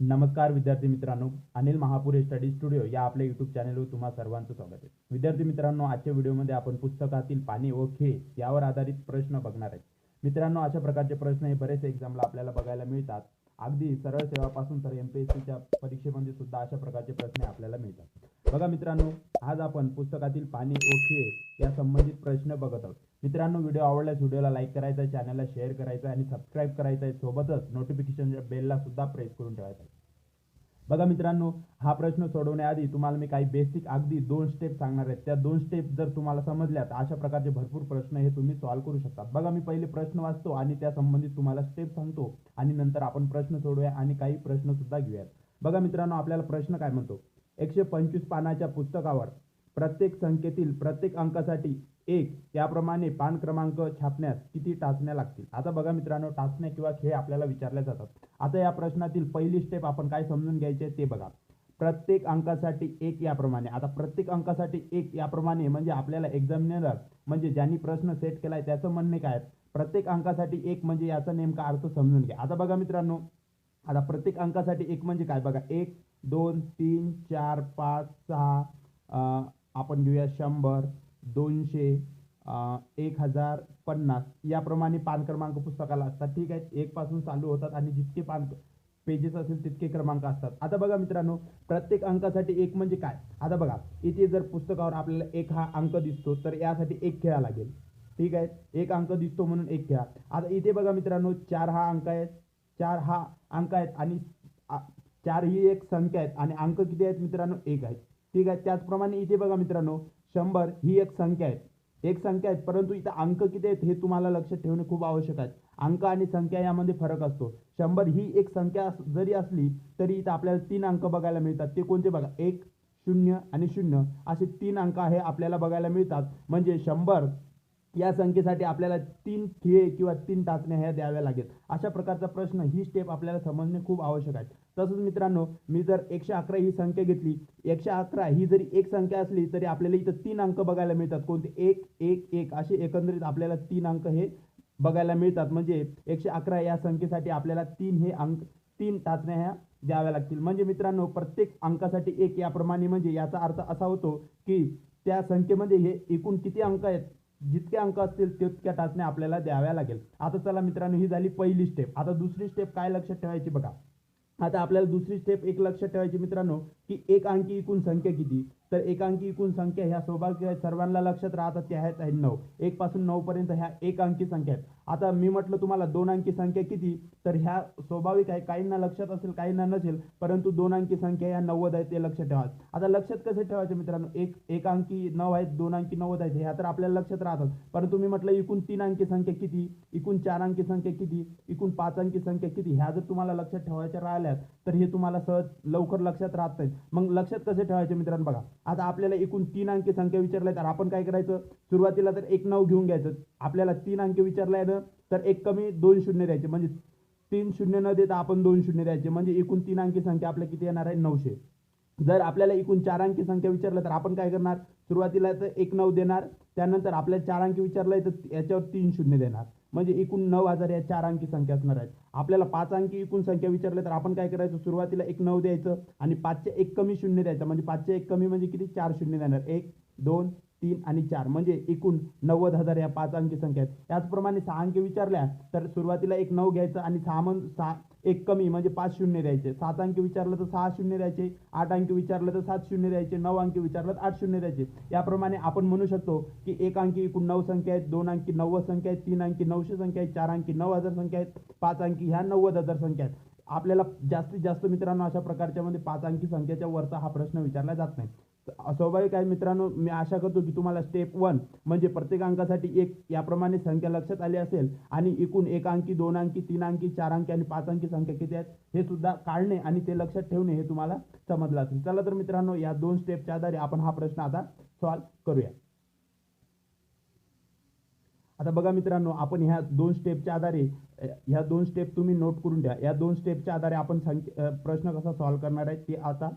नमस्कार विद्यार्थी मित्रांनो अनिल महापुरे स्टडी स्टुडिओ या आपल्या युट्यूब चॅनलवर तुम्हा सर्वांचं स्वागत आहे. विद्यार्थी मित्रांनो आजच्या व्हिडिओमध्ये आपण पुस्तकातील पाणी व खेळ यावर आधारित प्रश्न बघणार आहे. मित्रांनो अशा प्रकारचे प्रश्न हे बरेच एक्झामला आपल्याला बघायला मिळतात. अगदी सरळ सेवापासून तर एम पी एस सीच्या परीक्षेमध्ये सुद्धा अशा प्रकारचे प्रश्न आपल्याला मिळतात. बघा मित्रांनो आज आपण पुस्तकातील पाणी व खेळ या संबंधित प्रश्न बघत आहोत. मित्रांनो व्हिडिओ आवडल्यास व्हिडिओला लाईक करायचा आहे चॅनलला शेअर करायचं आहे आणि सबस्क्राईब करायचं आहे. सोबतच नोटिफिकेशनच्या बेलला सुद्धा प्रेस करून ठेवायचा आहे. बघा मित्रांनो हा प्रश्न सोडवण्याआधी तुम्हाला मी काही बेसिक अगदी दोन स्टेप सांगणार आहेत त्या दोन स्टेप जर तुम्हाला समजल्या तर अशा प्रकारचे भरपूर प्रश्न हे तुम्ही सॉल्व्ह करू शकता. बघा मी पहिले प्रश्न वाचतो आणि त्या संबंधित तुम्हाला स्टेप सांगतो आणि नंतर आपण प्रश्न सोडूया आणि काही प्रश्न सुद्धा घेऊयात. बघा मित्रांनो आपल्याला प्रश्न काय म्हणतो? एकशे पंचवीस पानाच्या पुस्तकावर प्रत्येक संख्येतील प्रत्येक अंकासाठी एक याप्रमाणे पान क्रमांक छापण्यास किती टाचण्या लागतील? आता बघा मित्रांनो टाचण्या किंवा खेळ आपल्याला विचारल्या जातात. आता या प्रश्नातील पहिली स्टेप आपण काय समजून घ्यायचे ते बघा. प्रत्येक अंकासाठी एक याप्रमाणे. आता प्रत्येक अंकासाठी एक याप्रमाणे म्हणजे आपल्याला एक्झामिनर म्हणजे ज्यांनी प्रश्न सेट केलाय त्याचं म्हणणे काय? प्रत्येक अंकासाठी एक म्हणजे याचा नेमका अर्थ समजून घ्या. आता बघा मित्रांनो आता प्रत्येक अंकासाठी एक म्हणजे काय? बघा एक दोन तीन चार पाच सहा आपण घेऊया शंभर. दोनशे एक हजार पन्नास. याप्रमाणे पान क्रमांक पुस्तकाला असतात. ठीक आहे? एकपासून चालू होतात आणि जितके पान पेजेस असेल तितके क्रमांक असतात. आता बघा मित्रांनो प्रत्येक अंकासाठी एक म्हणजे काय? आता बघा इथे जर पुस्तकावर आपल्याला एक हा अंक दिसतो तर यासाठी एक खेळा लागेल. ठीक आहे? एक अंक दिसतो म्हणून एक खेळा. आता इथे बघा मित्रांनो चार हा अंक आहे चार हा अंक आहेत आणि चार ही एक संख्या आहेत आणि अंक किती आहेत मित्रांनो? एक आहेत. ठीक आहे? त्याचप्रमाणे इथे बघा मित्रांनो शंभर ही एक संख्या आहे एक संख्या आहे परंतु इथं अंक किती आहेत हे तुम्हाला लक्षात ठेवणे खूप आवश्यक आहे. अंक आणि संख्या यामध्ये फरक असतो. शंभर ही एक संख्या अस- जरी असली तरी इथं आपल्याला तीन अंक बघायला मिळतात. ते कोणते बघा? एक शून्य आणि शून्य. असे तीन अंक आहे आपल्याला बघायला मिळतात. म्हणजे शंभर या संख्येसाठी आपल्याला तीन खिळे किंवा तीन टाचण्या ह्या द्याव्या लागेल. अशा प्रकारचा प्रश्न ही स्टेप आपल्याला समजणे खूप आवश्यक आहे. तसंच मित्रांनो मी जर एकशे अकरा ही संख्या घेतली एकशे अकरा ही जरी एक संख्या असली तरी आपल्याला इथं तीन अंक बघायला मिळतात. कोणते? एक एक एक असे एकंदरीत आपल्याला तीन अंक हे बघायला मिळतात. म्हणजे एकशे अकरा या संख्येसाठी आपल्याला तीन हे अंक तीन टाचण्या ह्या द्याव्या लागतील. म्हणजे मित्रांनो प्रत्येक अंकासाठी एक याप्रमाणे म्हणजे याचा अर्थ असा होतो की त्या संख्येमध्ये हे एकूण किती अंक आहेत जितके अंक असतील तितक्या टाचण्या आपल्याला द्याव्या लागेल. आता चला मित्रांनो ही झाली पहिली स्टेप आता दुसरी स्टेप काय लक्षात ठेवायची बघा. आता आपल्याला दुसरी स्टेप एक लक्षात ठेवायची मित्रांनो की एक अंकी एकूण संख्या किती? तर एक अंकी एकूण संख्या ह्या सौभाग्य सर्वांना लक्षात राहतात त्या आहेत नऊ. एक पासून नऊ पर्यंत ह्या एक अंकी संख्या आहेत. आता मी म्हटलं तुम्हाला दोन अंकी संख्या किती? तर ह्या स्वाभाविक आहे काहींना लक्षात असेल काहींना नसेल परंतु दोन अंकी संख्या ह्या नव्वद आहेत ते लक्षात ठेवा. आता लक्षात कसं ठेवायचं मित्रांनो? एक एक अंकी नऊ आहेत दोन अंकी नव्वद आहेत ह्या तर आपल्याला लक्षात राहतात. परंतु मी म्हटलं एकूण तीन अंकी संख्या किती? एकूण चार अंकी संख्या किती? एकूण पाच अंकी संख्या किती? ह्या जर तुम्हाला लक्षात ठेवायच्या राहिल्यात तर हे तुम्हाला सहज लवकर लक्षात राहत नाहीत. मग लक्षात कसे ठेवायचे मित्रांनो बघा? आता आपल्याला एकूण तीन अंकी संख्या विचारल्या तर आपण काय करायचं? सुरुवातीला तर एक नऊ घेऊन घ्यायचं. आपल्याला तीन अंकी विचारलाय तर एक कमी दोन शून्य द्यायचे. म्हणजे तीन शून्य न देता आपण दोन शून्य द्यायचे. म्हणजे एकूण तीन अंकी संख्या आपल्या किती येणार आहे? नऊशे. जर आपल्याला एकूण चार अंकी संख्या विचारलं तर आपण काय करणार? सुरुवातीला तर एक नऊ देणार. त्यानंतर आपल्याला चार अंकी विचारलंय तर याच्यावर तीन शून्य देणार. म्हणजे एकूण नऊ हजार या चार अंकी संख्या असणार आहेत. आपल्याला पाच अंकी एकूण संख्या विचारल्या तर आपण काय करायचं? सुरुवातीला एक नऊ द्यायचं आणि पाचशे एक कमी शून्य द्यायचं. म्हणजे पाचशे एक कमी म्हणजे किती? चार शून्य देणार. एक दोन तीन आणि चार. म्हणजे एकूण नव्वद हजार या पाच अंकी संख्या आहेत. त्याचप्रमाणे सहा अंकी विचारल्या तर सुरुवातीला एक नऊ घ्यायचं आणि सहा म्हण सहा एक कमी म्हणजे पाच शून्य द्यायचे. सात अंकी विचारलं तर सहा शून्य द्यायचे आठ अंकी विचारलं तर सात शून्य द्यायचे नऊ अंकी विचारलं तर आठ शून्य द्यायचे. याप्रमाणे आपण म्हणू शकतो की एक अंकी एकूण नऊ संख्या आहेत दोन अंकी नव्वद संख्या आहेत तीन अंकी नऊशे संख्या आहेत चार अंकी नऊ हजार संख्या आहेत पाच अंकी ह्या नव्वद हजार संख्या आहेत. आपल्याला जास्तीत जास्त मित्रांनो अशा प्रकारच्या मध्ये पाच अंकी संख्येच्या वरचा हा प्रश्न विचारला जात नाही. स्वाभाविक आहे मित्रांनो मी आशा करतो की तुम्हाला स्टेप वन म्हणजे प्रत्येक अंकासाठी एक याप्रमाणे संख्या लक्षात आली असेल आणि एकूण एक अंकी दोन अंकी तीन अंकी चार अंकी आणि पाच अंकी संख्या किती आहेत हे सुद्धा काढणे आणि ते लक्षात ठेवणे हे तुम्हाला समजलं असेल. चला तर मित्रांनो या दोन स्टेपच्या आधारे आपण हा प्रश्न आता सॉल्व करूया. आता बघा मित्रांनो आपण ह्या दोन स्टेपच्या आधारे ह्या दोन स्टेप तुम्ही नोट करून द्या. या दोन स्टेपच्या आधारे आपण संख्या प्रश्न कसा सॉल्व्ह करणार आहे ते आता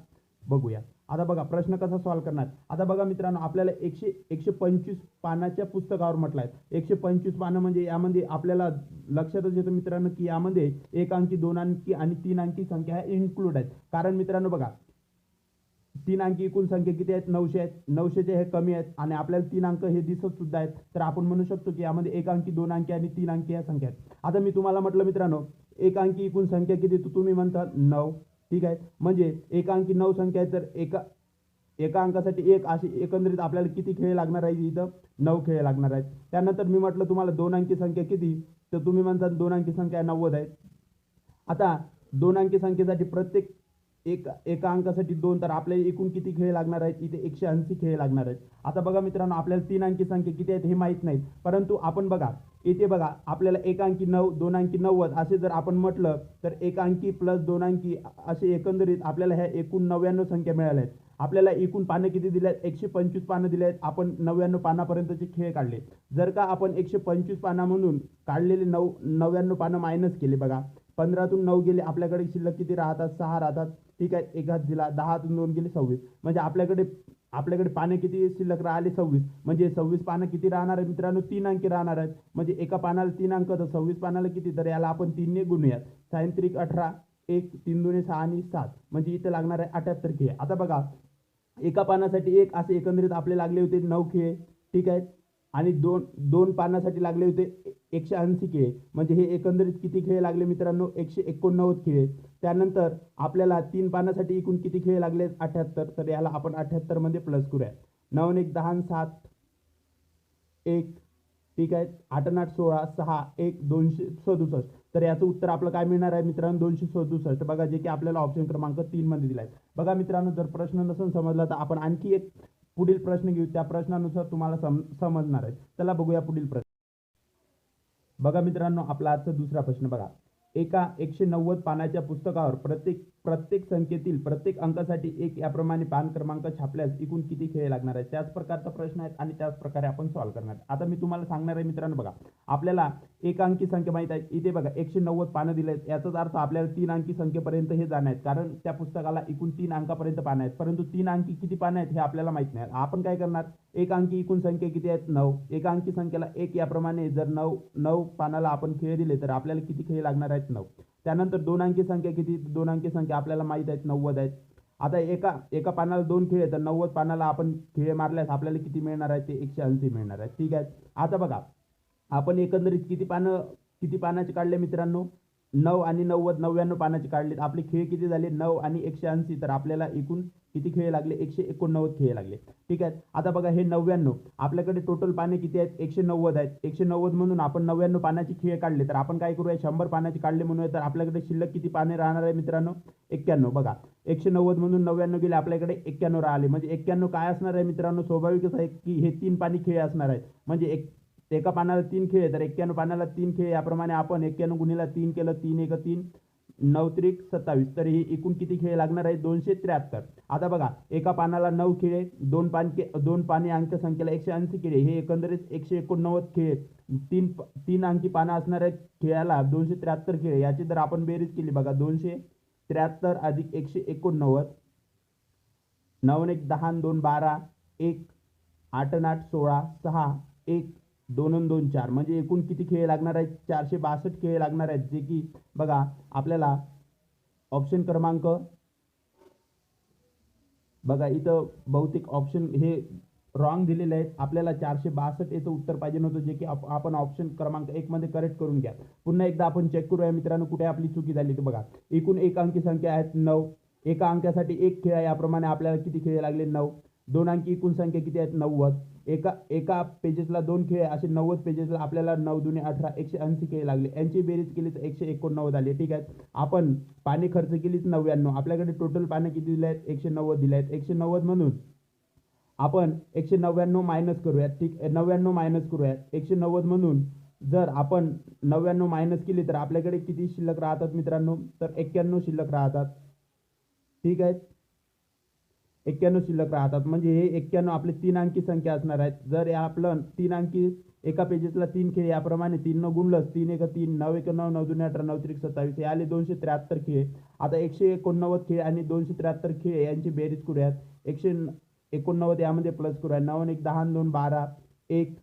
बघूया आता बघा प्रश्न कसा सॉल्व्ह करणार? आता बघा मित्रांनो आपल्याला एकशे एकशे पंचवीस पानाच्या पुस्तकावर म्हटलं आहे एकशे पंचवीस पानं म्हणजे यामध्ये आपल्याला लक्षातच येतं मित्रांनो की यामध्ये एक अंकी दोन अंकी आणि तीन अंकी संख्या ह्या इन्क्लूड आहेत. कारण मित्रांनो बघा तीन अंकी एकूण संख्या किती आहेत? नऊशे आहेत. नऊशेचे हे कमी आहेत आणि आपल्याला तीन अंक हे दिसत सुद्धा आहेत. तर आपण म्हणू शकतो की यामध्ये एक अंकी दोन अंकी आणि तीन अंकी या संख्या आहेत. आता मी तुम्हाला म्हटलं मित्रांनो एक अंकी एकूण संख्या किती? तुम्ही म्हणता नऊ. ठीक आहे? म्हणजे एक अंकी नऊ संख्या आहे तर एका एका अंकासाठी एक अशी एकंदरीत आपल्याला किती खेळ लागणार आहे इथं? नऊ खेळ लागणार आहेत. त्यानंतर मी म्हटलं तुम्हाला दोन अंकी संख्या किती? तर तुम्ही म्हणता दोन अंकी संख्या नव्वद आहे. आता दोन अंकी संख्येसाठी प्रत्येक एक एका अंकासाठी दोन तर आपल्याला एकूण किती खेळ लागणार आहेत? इथे एकशे ऐंशी खेळ लागणार आहेत. आता बघा मित्रांनो आपल्याला तीन अंकी संख्या किती आहेत हे माहीत नाहीत. परंतु आपण बघा इथे बघा आपल्याला एक अंकी नऊ दोन अंकी नव्वद असे जर आपण म्हटलं तर एक अंकी प्लस दोन अंकी असे एकंदरीत आपल्याला ह्या एकूण नव्याण्णव संख्या मिळाल्या आहेत. आपल्याला एकूण पानं किती दिले आहेत एकशे पंचवीस पानं दिले आहेत आपण नव्याण्णव पानापर्यंतचे खेळ काढले. जर का आपण एकशे पंचवीस पानामधून काढलेले नऊ नव्याण्णव पानं मायनस केले बघा. पंधरातून नऊ गेले आपल्याकडे शिल्लक किती राहतात? सहा राहतात. ठीक आहे एक हात दिला. दहातून दोन गेले सव्वीस. म्हणजे आपल्याकडे आपल्याकडे पानं किती शिल्लक राहिले सव्वीस. म्हणजे सव्वीस पानं किती राहणार आहे मित्रांनो? तीन अंकी राहणार आहेत. म्हणजे एका पानाला तीन अंक तर सव्वीस पानाला किती? तर याला आपण तीनने गुणूयात. सायंत्रिक अठरा एक तीन दोन्ही सहा आणि सात. म्हणजे इथे लागणार आहे अठ्याहत्तर खेळ. आता बघा एका पानासाठी एक असे एकंदरीत आपले लागले होते नऊ खेळ. ठीक आहे? आणि दोन दोन पानासाठी लागले होते एकशे ऐंशी खेळ. म्हणजे हे एकंदरीत किती खेळ लागले मित्रांनो? एकशे एकोणनव्वद खेळ. त्यानंतर आपल्याला तीन पानासाठी एकूण किती खेळ लागले? अठ्याहत्तर. तर याला आपण अठ्याहत्तरमध्ये प्लस करूया नऊ एक दहा सात. एक ठीक आहे. आठ आठ सोळा सहा एक दोनशे सदुसष्ट. तर याचं उत्तर आपलं काय मिळणार आहे मित्रांनो? दोनशे सदुसष्ट. बघा जे की आपल्याला ऑप्शन क्रमांक तीनमध्ये दिला आहे बघा मित्रांनो जर प्रश्न नसून समजला तर आपण आणखी एक पुढील प्रश्न घेऊ. त्या प्रश्नानुसार तुम्हाला सम समजणार आहे चला बघूया पुढील प्रश्न. बघा मित्रांनो आपला आजचा दुसरा प्रश्न बघा. एका एकशे नव्वद पानाच्या पुस्तकावर प्रत्येक प्रत्येक संख्येतील प्रत्येक अंकासाठी एक याप्रमाणे पान क्रमांक छापल्यास एकूण किती खेळ लागणार आहे त्याच प्रकारचा प्रश्न आहे आणि त्याच प्रकारे आपण सॉल्व्ह करणार आता मी तुम्हाला सांगणार आहे मित्रांनो बघा. आपल्याला एक अंकी संख्या माहीत आहे. इथे बघा एकशे नव्वद पानं दिले आहेत याचाच अर्थ आपल्याला तीन अंकी संख्येपर्यंत हे जाणार आहेत. कारण त्या पुस्तकाला एकूण तीन अंकापर्यंत पानं आहेत. परंतु तीन अंकी किती पानं आहेत हे आपल्याला माहीत नाही. आपण काय करणार? एक अंकी एकूण संख्या किती आहेत? नऊ. एक अंकी संख्येला एक याप्रमाणे जर नऊ नऊ पानाला आपण खेळ दिले तर आपल्याला किती खेळ लागणार आहेत? नऊ. त्यानंतर दोन अंकी संख्या किती? दोन अंकी संख्या आपल्याला माहीत आहेत नव्वद आहेत. आता एका एका पानाला दोन खेळ आहेत तर नव्वद पानाला आपण खिळे मारल्यास आपल्याला किती मिळणार आहे ते एकशे ऐंशी मिळणार आहे ठीक आहे? आता बघा आपण एकंदरीत किती पानं किती पानाचे काढले मित्रांनो? नऊ आणि नव्वद नव्याण्णव पानाचे काढले आपले खेळ किती झाले? नऊ आणि एकशे ऐंशी. तर आपल्याला एकूण किती खेळ लागले? एकशे एकोणनव्वद खेळ लागले. ठीक आहे? आता बघा हे नव्याण्णव. आपल्याकडे टोटल पाने किती आहेत? एकशे नव्वद आहेत. एकशे नव्वद म्हणून आपण नव्याण्णव पानाची खेळ काढले तर आपण काय करूया? शंभर पानाचे काढले म्हणूया तर आपल्याकडे शिल्लक किती पाने राहणार आहे मित्रांनो? एक्क्याण्णव. बघा एकशे नव्वद म्हणून नव्याण्णव गेले आपल्याकडे एक्क्याण्णव राहिले. म्हणजे एक्क्याण्णव काय असणार आहे मित्रांनो? स्वाभाविकच आहे की हे तीन पाणी खेळ असणार आहेत. म्हणजे एक एका पानाला तीन खेळ आहे, तर एक्क्याण्णव पानाला तीन खेळ याप्रमाणे आपण एक्क्याण्णव गुणीला तीन केलं तीन एक तीन. नऊ त्रिक सत्तावीस. तर हे एकूण किती खेळ लागणार आहे दोनशे त्र्याहत्तर. आता बघा एका पानाला नऊ खेळ दोन पान के दोन पाने अंक संख्येला एकशे ऐंशी खेळ हे एकंदरीत एकशे एकोणनव्वद खेळ तीन तीन अंकी पानं असणाऱ्या खेळाला दोनशे त्र्याहत्तर खेळ याची जर आपण बेरीज केली. बघा दोनशे त्र्याहत्तर अधिक एकशे एकोणनव्वद. नऊ एक दहा दोन बारा. एक आठ आठ सोळा. सहा एक दोन दोन चार. म्हणजे एकूण किती खेळ लागणार आहेत? चारशे बासष्ट खेळ लागणार आहेत जे की बघा आपल्याला ऑप्शन क्रमांक बघा इथं बहुतेक ऑप्शन हे रॉंग दिलेले आहेत. आपल्याला चारशे बासष्ट याचं उत्तर पाहिजे नव्हतं जे की आप- आपण ऑप्शन क्रमांक एकमध्ये करेक्ट करून घ्या. पुन्हा एकदा आपण चेक करूया मित्रांनो कुठे आपली चुकी झाली तर बघा. एकूण एक अंकी संख्या आहेत नऊ. एका अंकासाठी एक खेळ आहे याप्रमाणे आपल्याला किती खेळ लागले? नऊ. दोन अंकी एकूण संख्या किती आहेत? नव्वद. एका एका पेजेसला दोन खेळ आहे, असे नव्वद पेजेसला आपल्याला नऊ दुने अठरा एकशे ऐंशी खेळ लागले. यांची बेरीज केली तर एकशे एकोणनव्वद आली. ठीक आहे? आपण पाणी खर्च केलीच नव्याण्णव. आपल्याकडे टोटल पानं किती दिले आहेत एकशे नव्वद दिले आहेत एकशे नव्वद म्हणून आपण एकशे नव्याण्णव मायनस करूयात. ठीक नव्याण्णव मायनस करूयात. एकशे नव्वद म्हणून जर आपण नव्याण्णव मायनस केली तर आपल्याकडे किती शिल्लक राहतात मित्रांनो? तर एक्क्याण्णव शिल्लक राहतात. ठीक आहे? एक्क्याण्णव शिल्लक राहतात. म्हणजे हे एक्क्याण्णव आपले तीन अंकी संख्या असणार आहेत. जर या आपलं तीन अंकी एका पेजेसला तीन खेळ याप्रमाणे तीन न गुणलंच तीन एक तीन नऊ एक नऊ नऊ दोन अठरा नऊ त्रिक सत्तावीस हे आले दोनशे त्र्याहत्तर खेळ. आता एकशे एकोणनव्वद खेळ आणि दोनशे त्र्याहत्तर खेळ यांची बेरीज करूयात एकशे एकोणनव्वद यामध्ये प्लस करूया. नऊ एक दहा दोन बारा. एक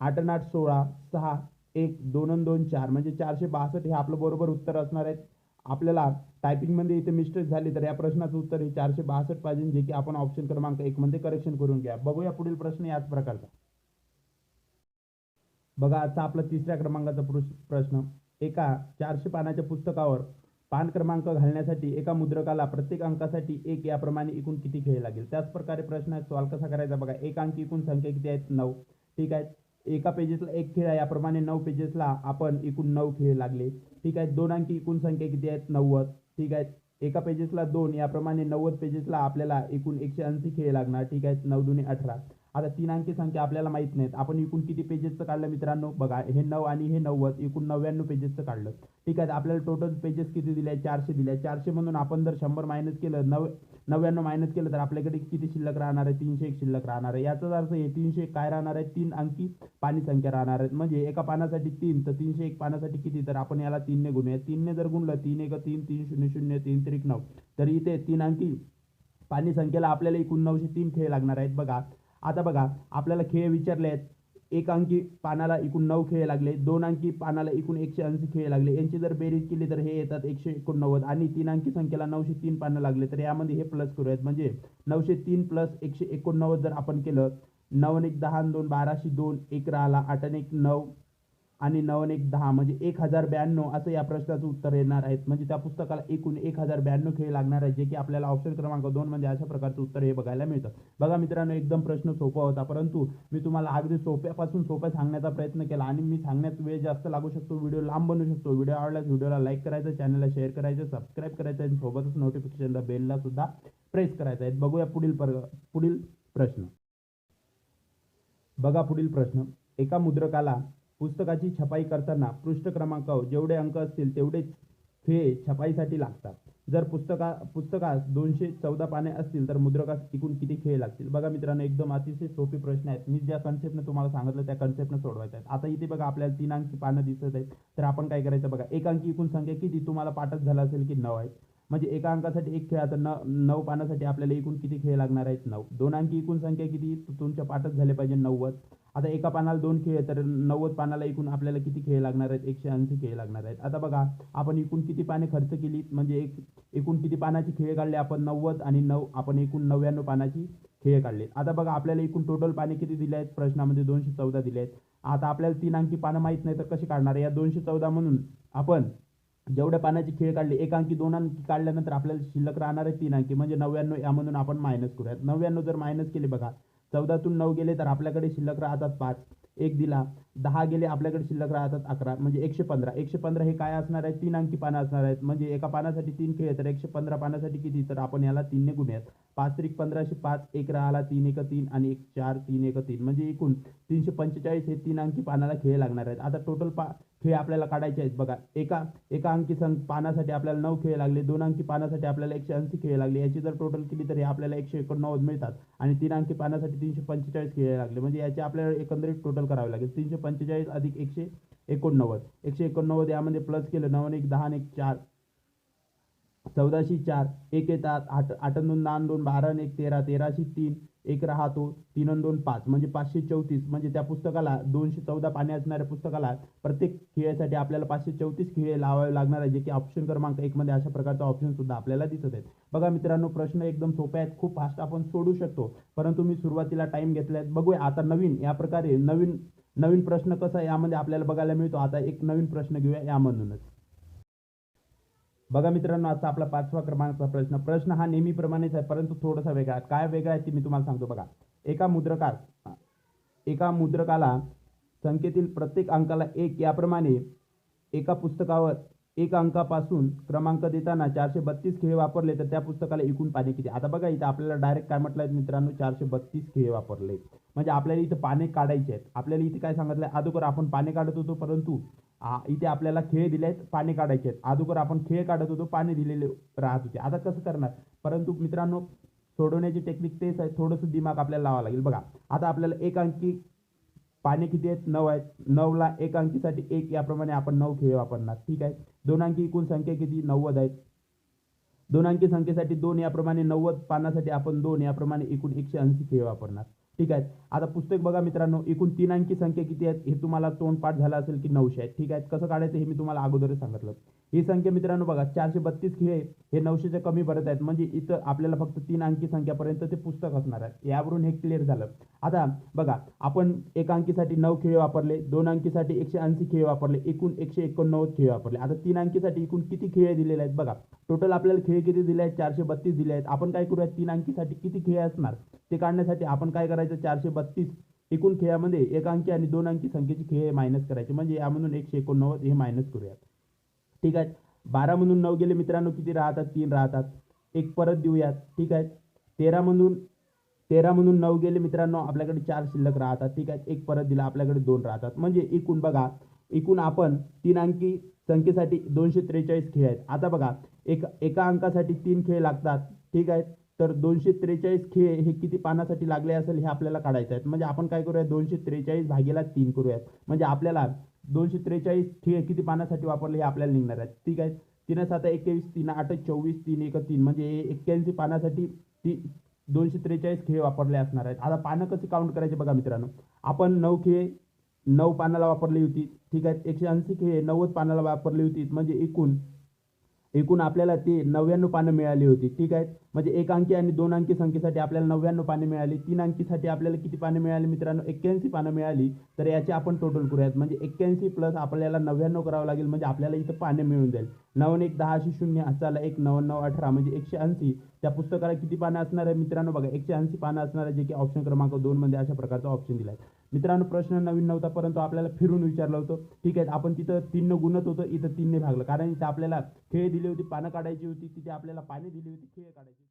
आठ आठ सोळा. सहा एक दोन दोन चार. म्हणजे चारशे बासष्ट हे आपलं बरोबर उत्तर असणार आहेत. आपल्याला टायपिंगमध्ये इथे मिस्टेक झाली तर या प्रश्नाचं उत्तर हे चारशे बासष्ट पाहिजे जे की आपण ऑप्शन क्रमांक एकमध्ये करेक्शन करून घ्या. बघूया पुढील प्रश्न याच प्रकारचा. बघा आजचा आपला तिसऱ्या क्रमांकाचा प्रश्न. एका चारशे पानाच्या पुस्तकावर पान क्रमांक घालण्यासाठी एका मुद्रकाला प्रत्येक अंकासाठी एक याप्रमाणे एकूण किती खेळ लागेल? त्याच प्रकारे प्रश्न आहे सॉल्व कसा करायचा? बघा एक अंकी एकूण संख्या किती आहेत? नऊ. ठीक आहे? एका पेजेसला एक खेळ आहे याप्रमाणे नऊ पेजेसला आपण एकूण नऊ खेळ लागले. ठीक आहे दोन अंकी एकूण संख्या किती आहेत? नव्वद. ठीक आहे एका पेजेसला दोन याप्रमाणे नव्वद पेजेसला आपल्याला एकूण एकशे ऐंशी खेळ लागणार. ठीक आहे नऊ दोन्ही अठरा. आता तीन अंकी संख्या आपल्याला माहीत नाहीत. आपण एकूण किती पेजेसचं काढलं मित्रांनो? बघा हे नऊ आणि हे नव्वद एकूण नव्याण्णव पेजेसचं काढलं. ठीक आहे आपल्याला टोटल पेजेस किती दिले चारशे दिले आहेत. चारशे म्हणून आपण जर शंभर मायनस केलं नव नव्याण्णव मायनस केलं तर आपल्याकडे किती शिल्लक राहणार आहे? तीनशे एक शिल्लक राहणार आहे. याचाच अर्थ हे तीनशे एक काय राहणार आहे? तीन अंकी पाणी संख्या राहणार आहेत म्हणजे एका पानासाठी तीन तर तीनशे एक पानासाठी किती? तर आपण याला तीनने गुणूया. तीनने जर गुणलं तीन एक तीन तीन शून्य शून्य तीन त्रिक नऊ. तर इथे तीन अंकी पाणी संख्येला आपल्याला एकूण नऊशे तीन खेळ लागणार आहेत. बघा. आता बघा आपल्याला खेळ विचारले आहेत. एक अंकी पानाला एकूण नऊ खेळ लागले दोन अंकी पानाला एकूण एकशे ऐंशी खेळ लागले. यांची जर बेरीज केली तर हे येतात एकशे एकोणनव्वद आणि तीन अंकी संख्येला नऊशे तीन पानं लागले. तर यामध्ये हे प्लस करूयात. म्हणजे नऊशे तीन प्लस एकशे एकोणनव्वद जर आपण केलं नऊ एक दहा दोन बाराशे दोन एक राहिला आठ एक नऊ आणि नऊ एक दहा म्हणजे एक हजार ब्याण्णव असं या प्रश्नाचं उत्तर येणार आहेत. म्हणजे त्या पुस्तकाला एकूण एक हजार ब्याण्णव खेळ लागणार आहे जे की आपल्याला ऑप्शन क्रमांक दोन म्हणजे अशा प्रकारचं उत्तर हे बघायला मिळतं. बघा मित्रांनो एकदम प्रश्न सोपा होता परंतु मी तुम्हाला अगदी सोप्यापासून सोप्या सांगण्याचा प्रयत्न केला आणि मी सांगण्यात वेळ जास्त लागू शकतो व्हिडिओ लांब बनवू शकतो. व्हिडिओ आवडल्यास व्हिडिओला लाईक करायचं चॅनलला शेअर करायचं सबस्क्राईब करायचं आणि सोबतच नोटिफिकेशनला बेलला सुद्धा प्रेस करायचं आहे. बघूया पुढील पर पुढील प्रश्न. बघा पुढील प्रश्न. एका मुद्रकाला पुस्तकाची छपाई करताना पृष्ठ क्रमांकावर जेवढे अंक असतील तेवढेच खेळ छपाईसाठी लागतात. जर पुस्तका पुस्तकात दोनशे चौदा पाने असतील तर मुद्रकास एकूण किती खेळ लागतील? बघा मित्रांनो एकदम अतिशय सोपे प्रश्न आहेत. मी ज्या कन्सेप्टनं तुम्हाला सांगितलं त्या कन्सेप्टनं सोडवायचं आहे आता इथे बघा आपल्याला तीन अंकी पानं दिसत आहेत. तर आपण काय करायचं बघा एक अंकी एकूण संख्या किती तुम्हाला पाठच झाला असेल की नऊ आहेत म्हणजे एका अंकासाठी एक खेळ आता न नऊ पानासाठी आपल्याला एकूण किती खेळ लागणार आहेत? नऊ. दोन अंकी एकूण संख्या किती? तुमच्या पाठच झाले पाहिजे नव्वद. आता एका पानाला दोन खेळ तर नव्वद पानाला एकूण आपल्याला किती खेळ लागणार आहेत? एकशे ऐंशी खेळ लागणार आहेत. आता बघा आपण एकूण किती पाने खर्च केली? म्हणजे एक एकूण किती पानाची खेळ काढले? आपण नव्वद आणि नऊ आपण एकूण नव्याण्णव पानाची खेळ काढले. आता बघा आपल्याला एकूण टोटल पाने किती दिले आहेत? प्रश्नामध्ये दोनशे चौदा दिले आहेत. आता आपल्याला तीन अंकी पानं माहीत नाही तर कशी काढणार या दोनशे चौदा म्हणून आपण जेवढ्या पानाची खेळ काढले एक अंकी दोन अंकी काढल्यानंतर आपल्याला शिल्लक राहणार आहे तीन अंकी. म्हणजे नव्याण्णव यामधून आपण मायनस करूयात. नव्याण्णव जर मायनस केले बघा चौदातून नऊ गेले तर आपल्याकडे शिल्लक राहतात पाच. एक दिला. दहा गेले आपल्याकडे शिल्लक राहतात अकरा म्हणजे एकशे पंधरा. एकशे पंधरा हे काय असणार आहे तीन अंकी पानं असणार आहेत. म्हणजे एका पानासाठी तीन खेळ तर एकशे पंधरा पानासाठी किती? तर आपण याला तीनने गुणूयात. पाच त्रिक पंधराशे पाच एक राहिला तीन एक तीन आणि एक चार तीन एक तीन. म्हणजे एकूण तीनशे पंचेचाळीस हे तीन अंकी पानाला खेळ लागणार आहेत. आता टोटल पा खेळ आपल्याला काढायचे आहेत. बघा एका एका अंकी सं पानासाठी आपल्याला नऊ खेळ लागले दोन अंकी पानासाठी आपल्याला एकशे ऐंशी खेळ लागले. याची जर टोटल केली तर हे आपल्याला एकशे एकोणनव्वद मिळतात. आणि तीन अंकी पानासाठी तीनशे पंचेचाळीस खेळ लागले. म्हणजे याचे आपल्याला एकंदरीत टोटल करावे लागेल. तीनशे पंचेचाळीस अधिक एकशे एकोणनव्वद. एकशे एकोणनव्वद यामध्ये प्लस केलं नऊ एक दहा एक चार. चौदाशे चार एक येतात आठ आठ दोन दहा दोन बारा एक तेरा तेराशे तीन एक राहतो तीन दोन पाच. म्हणजे पाचशे चौतीस. म्हणजे त्या पुस्तकाला दोनशे चौदा पाने असणाऱ्या पुस्तकाला प्रत्येक खेळासाठी आपल्याला पाचशे चौतीस खेळ लावावे लागणार आहे जे की ऑप्शन क्रमांक एकमध्ये अशा प्रकारचा ऑप्शन सुद्धा आपल्याला दिसत आहेत. बघा मित्रांनो प्रश्न एकदम सोपे आहेत खूप फास्ट आपण सोडू शकतो. परंतु मी सुरुवातीला टाइम आहे बघूया आता नवीन या प्रकारे नवीन नवीन प्रश्न कसा यामध्ये आपल्याला बघायला मिळतो. आता एक नवीन प्रश्न घेऊया यामधूनच. बघा मित्रांनो आजचा आपला पाचवा क्रमांकाचा प्रश्न. प्रश्न हा नेहमीप्रमाणेच आहे परंतु थोडासा वेगळा आहे. काय वेगळा आहे ते मी तुम्हाला सांगतो. बघा एका मुद्रकार एका मुद्रकाला संख्येतील प्रत्येक अंकाला एक. याप्रमाणे एका पुस्तकावर एक अंकापासून क्रमांक देताना चारशे बत्तीस खेळ वापरले तर त्या पुस्तकाला एकूण पाने किती? आता बघा इथं आपल्याला डायरेक्ट काय म्हटलं आहे मित्रांनो? चारशे बत्तीस खेळ वापरले. म्हणजे आपल्याला इथं पाने काढायचे आहेत. आपल्याला इथे काय सांगितलं आहे अगोदर आपण पाने काढत होतो परंतु इथे आपल्याला खेळ दिले आहेत पाने काढायचे आहेत. अगोदर आपण खेळ काढत होतो पाने दिलेले राहत होते. आता कसं करणार? परंतु मित्रांनो सोडवण्याची टेक्निक तेच आहे. थोडंसं दिमाग आपल्याला लावावं लागेल. बघा आता आपल्याला एक अंकी पाने किती आहेत? नऊ आहेत. नऊला एक अंकीसाठी एक याप्रमाणे आपण नऊ खेळ वापरणार. ठीक आहे? दोन अंकी एकूण संख्या किती? नव्वद आहेत. दोन अंकी संख्येसाठी दोन याप्रमाणे नव्वद. पानासाठी आपण दोन याप्रमाणे एकूण एकशे ऐंशी खेळ वापरणार. ठीक आहे? आता पुस्तक बघा मित्रांनो. एकूण तीन अंकी संख्या किती आहेत? हे तुम्हाला तोंडपाठ झाला असेल की नऊशे आहेत. ठीक आहे? कसं काढायचं हे मी तुम्हाला अगोदरच सांगितलं. ही संख्या मित्रांनो बघा चारशे बत्तीस खेळ हे नऊशेच्या कमी पडत आहेत. म्हणजे इथं आपल्याला फक्त तीन अंकी संख्यापर्यंत ते पुस्तक असणार आहे. यावरून हे क्लिअर झालं. आता बघा आपण एक अंकीसाठी नऊ खेळ वापरले दोन अंकीसाठी एकशे ऐंशी खेळ वापरले एकूण एकशे एकोणनव्वद खेळ वापरले. आता तीन अंकीसाठी एकूण किती खेळ दिलेले आहेत बघा. टोटल आपल्याला खेळ किती दिले आहेत? चारशे बत्तीस दिले आहेत. आपण काय करूया? तीन अंकीसाठी किती खेळ असणार? ते काढण्यासाठी आपण काय करायचं? चारशे बत्तीस एकूण खेळामध्ये एक अंकी आणि दोन अंकी संख्येची खेळ मायनस करायचे. म्हणजे यामधून एकशे एकोणनव्वद हे मायनस करूयात. ठीक आहे? बारामधून नऊ गेले मित्रांनो किती राहतात? तीन राहतात. एक परत देऊयात. ठीक आहे? तेरामधून तेरामधून तेरा नऊ गेले मित्रांनो आपल्याकडे चार शिल्लक राहतात. ठीक आहे? एक परत दिला आपल्याकडे दोन राहतात. म्हणजे एकूण बघा एकूण आपण तीन अंकी संख्येसाठी दोनशे त्रेचाळीस खेळ आहेत. आता बघा एक एका अंकासाठी तीन खेळ लागतात. ठीक आहे? तर दोनशे त्रेचाळीस खेळ हे किती पानासाठी लागले असेल हे आपल्याला काढायचं आहे म्हणजे आपण काय करूया? दोनशे त्रेचाळीस भागीला तीन करूयात. म्हणजे आपल्याला दोनशे त्रेचाळीस खेळ किती पानासाठी वापरले हे आपल्याला निघणार आहेत. ठीक आहे? तीन सात एकवीस तीन आठ चोवीस तीन एक तीन. म्हणजे एक्क्याऐंशी पानासाठी ती दोनशे त्रेचाळीस खेळ वापरले असणार आहेत. आता पानं कसे काउंट करायचे बघा मित्रांनो. आपण नऊ खेळ नऊ पानाला वापरली होती. ठीक आहे? एकशे ऐंशी खेळ नव्वद पानाला वापरली होती. म्हणजे एकूण एकूण आपल्याला ती नव्याण्णव पानं मिळाली होती. ठीक आहे? म्हणजे एक अंकी आणि दोन अंकी संख्येसाठी आपल्याला नव्याण्णव पाने मिळाली. तीन अंकीसाठी आपल्याला किती पाने मिळाली मित्रांनो? एक्क्याऐंशी पानं मिळाली. तर याचे आपण टोटल करूयात. म्हणजे एक्क्याऐंशी प्लस आपल्याला नव्याण्णव करावं लागेल. म्हणजे आपल्याला इथं पाने मिळून जाईल. नऊन एक दहा अशी शून्य असाला एक नव्याण्णव अठरा म्हणजे एकशे ऐंशी. त्या पुस्तकाला किती पानं असणार आहे मित्रांनो? बघा एकशे ऐंशी पानं असणार आहे जे की ऑप्शन क्रमांक दोनमध्ये अशा प्रकारचा ऑप्शन दिला आहे मित्रांनो प्रश्न नवीन नव्हता परंतु आपल्याला फिरून विचारलं होतं. ठीक आहे आपण तिथं तीननं गुणत होतं इथं तीनने भागलं. कारण इथं आपल्याला खेळ दिली होती पानं काढायची होती तिथे आपल्याला पाणी दिली होती खेळ काढायची